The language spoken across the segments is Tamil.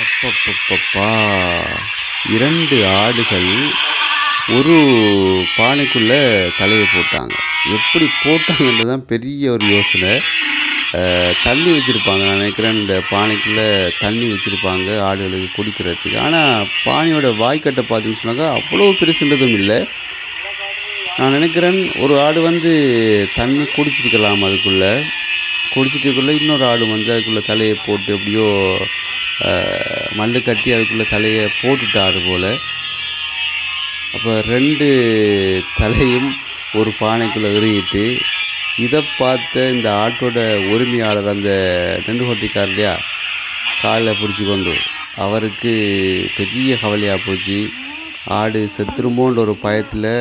அப்பப்பப்பப்பா. இரண்டு ஆடுகள் ஒரு பானைக்குள்ளே தலையை போட்டாங்க. எப்படி போட்டாங்கன்றது தான் பெரிய ஒரு யோசனை. தண்ணி வச்சுருப்பாங்க. நான் நினைக்கிறேன் இந்த பானைக்குள்ளே தண்ணி வச்சுருப்பாங்க ஆடுகளுக்கு குடிக்கிறதுக்கு. ஆனால் பானையோட வாய்க்கட்டை பார்த்தீங்கன்னு சொன்னாக்கா அவ்வளோ பெருசுன்றதும் இல்லை. நான் நினைக்கிறேன் ஒரு ஆடு வந்து தண்ணி குடிச்சிருக்கலாம் அதுக்குள்ளே. குடிச்சிட்டுக்குள்ளே இன்னொரு ஆடு வந்து அதுக்குள்ளே தலையை போட்டு எப்படியோ மல்லு கட்டி அதுக்குள்ளே தலையை போட்டுட்டாரு போல். அப்போ ரெண்டு தலையும் ஒரு பானைக்குள்ளே எறியிட்டு இதை பார்த்த இந்த ஆட்டோட உரிமையாளர் அந்த நெண்டு கொட்டிக்கார் இல்லையா காலில் பிடிச்சி கொண்டு அவருக்கு பெரிய கவலையாக போச்சு. ஆடு செத்துருமோன்ற ஒரு பயத்தில்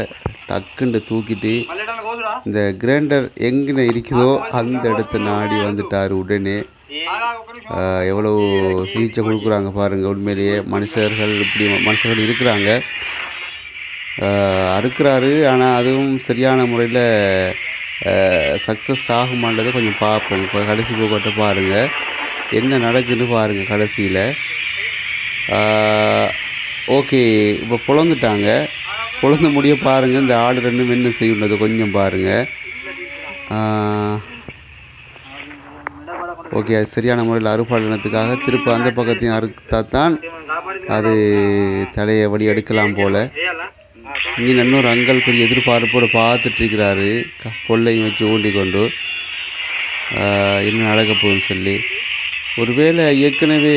டக்குன்னு தூக்கிட்டு இந்த கிரைண்டர் எங்கே இருக்குதோ அந்த இடத்த நாடி வந்துட்டார் உடனே. எவ்வளோ சிகிச்சை கொடுக்குறாங்க பாருங்கள் உண்மையிலேயே மனுஷர்கள் இப்படி மனுஷர்கள் இருக்கிறாங்க. அறுக்கிறாரு. ஆனால் அதுவும் சரியான முறையில் சக்ஸஸ் ஆகுமான்றதை கொஞ்சம் பார்ப்போம். இப்போ கடைசி போக்கோட்டை பாருங்கள் என்ன நடக்குதுன்னு பாருங்கள் கடைசியில். ஓகே. இப்போ பொழந்துட்டாங்க. பொழந்து முடிய பாருங்கள் இந்த ஆடு ரெண்டும் என்ன செய்யுள்ளது கொஞ்சம் பாருங்கள் ஓகே அது சரியான முறையில் அறுப்பாளினத்துக்காக திருப்ப அந்த பக்கத்தையும் அறுத்தா தான் அது தலையை வழி எடுக்கலாம் போல். இங்கே இன்னொரு அங்கல் பெரிய எதிர்பார்ப்போடு பார்த்துட்ருக்கிறாரு. க- பொல்லையும் வச்சு ஊண்டி கொண்டு என்ன நடக்க போகுதுன்னு சொல்லி. ஒருவேளை ஏற்கனவே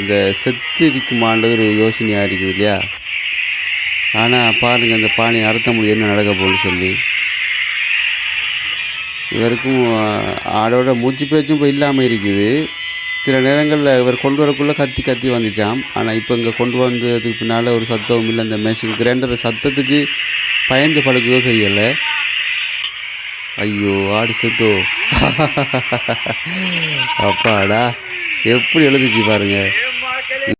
இந்த செத்து இருக்குமான்றது ஒரு யோசனையாக இருக்குது இல்லையா? ஆனால் பாருங்கள் இந்த பானை அறுத்த முடியும் என்ன நடக்க போகுதுன்னு சொல்லி. இவருக்கும் ஆடோட மூச்சு பேச்சும் இப்போ இல்லாமல் இருக்குது. சில நேரங்களில் இவர் கொண்டு வரக்குள்ளே கத்தி கத்தி வந்துச்சாம். ஆனால் இப்போ இங்கே கொண்டு வந்ததுக்கு பின்னால் ஒரு சத்தமும் இல்லை. அந்த மெஷின் கிரைண்டர் சத்தத்துக்கு பயந்து படுக்குதோ தெரியலை. ஐயோ ஆடு செத்தோ. அப்பாடா எப்படி எழுதுச்சு பாருங்கள்